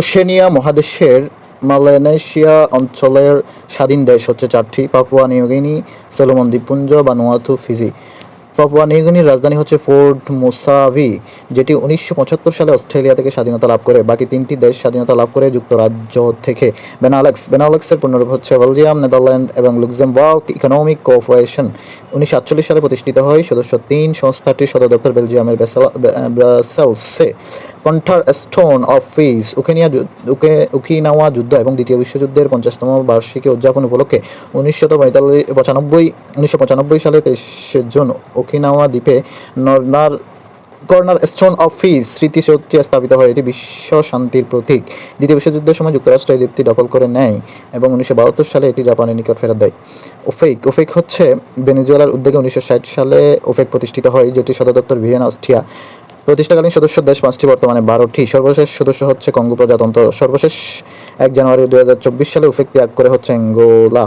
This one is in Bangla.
ওশেনিয়া মহাদেশের মালয়েশিয়া অঞ্চলের স্বাধীন দেশ হচ্ছে চারটি, পাপুয়া নিউগিনি, সলোমন দ্বীপপুঞ্জ বা বানুয়াতু ফিজি পাপুয়া নিউগিনির রাজধানী হচ্ছে ফোর্ট মোসাভি, যেটি উনিশশো পঁচাত্তর সালে অস্ট্রেলিয়া থেকে স্বাধীনতা লাভ করে। বাকি তিনটি দেশ স্বাধীনতা লাভ করে যুক্তরাজ্য থেকে। বেনালেক্স বেনালেক্সের পূর্ণরূপ হচ্ছে বেলজিয়াম, নেদারল্যান্ড এবং লুক্সেমবার্গ ইকোনমিক কোঅপারেশন। উনিশশো আটচল্লিশ সালে প্রতিষ্ঠিত হয় সদস্য তিন সংস্থাটির সদর দপ্তর বেলজিয়ামের ব্রাসেল- ব্রাসেলসে কন্ঠার স্টোন অফ ফিজ উকেনিয়া উকে উকিনাওয়া যুদ্ধ এবং দ্বিতীয় বিশ্বযুদ্ধের পঞ্চাশতম বার্ষিকী উদযাপন উপলক্ষে উনিশশো পঁয়তাল্লিশ, পঁচানব্বই উনিশশো পঁচানব্বই সালে তেইশে জুন ওকিনাওয়া দ্বীপে নর্নার, কর্নার স্টোন অফ ফিজ স্মৃতিসৌধটি স্থাপিত হয়। এটি বিশ্ব শান্তির প্রতীক। দ্বিতীয় বিশ্বযুদ্ধের সময় যুক্তরাষ্ট্র এই দ্বীপটি দখল করে নেয় এবং উনিশশো বাহাত্তর সালে এটি জাপানের নিকট ফেরত দেয়। ওফেক ওফেক হচ্ছে ভেনেজুয়েলার উদ্যোগে উনিশশো ষাট সালে ওফেক প্রতিষ্ঠিত হয়, যেটি সদর দপ্তর ভিয়েনা, অস্ট্রিয়া প্রতিষ্ঠাকালীন সদস্য দেশ পাঁচটি, বর্তমানে বারোটি। সর্বশেষ সদস্য হচ্ছে কঙ্গো প্রজাতন্ত্র। সর্বশেষ এক জানুয়ারি দু হাজার চব্বিশ সালে উফেক ত্যাগ করে হচ্ছে অ্যাঙ্গোলা।